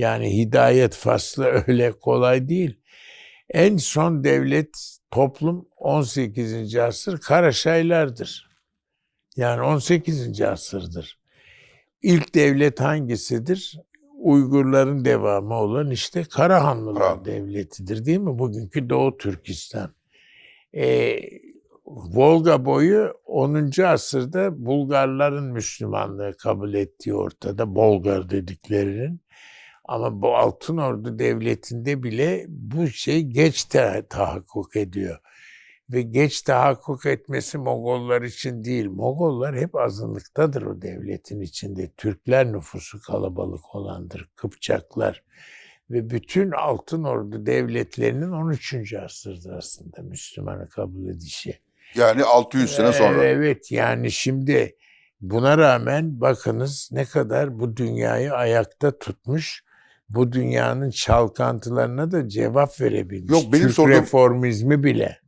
Yani hidayet faslı öyle kolay değil. En son devlet toplum 18. asır Karaşaylardır. Yani 18. asırdır. İlk devlet hangisidir? Uygurların devamı olan işte Karahanlılar Karahanlı. devletidir değil mi? Bugünkü Doğu Türkistan. Ee, Volga boyu 10. asırda Bulgarların Müslümanlığı kabul ettiği ortada. Bolgar dediklerinin. Ama bu Altın Ordu Devleti'nde bile bu şey geç te- tahakkuk ediyor. Ve geç tahakkuk etmesi Mogollar için değil. Mogollar hep azınlıktadır o devletin içinde. Türkler nüfusu kalabalık olandır. Kıpçaklar. Ve bütün Altın Ordu devletlerinin 13. asırdır aslında Müslümanı kabul edişi. Yani 600 sene sonra. Ee, Evet yani şimdi buna rağmen bakınız ne kadar bu dünyayı ayakta tutmuş. Bu dünyanın çalkantılarına da cevap verebilmiş. Yok, benim Türk sorduğum- reformizmi bile.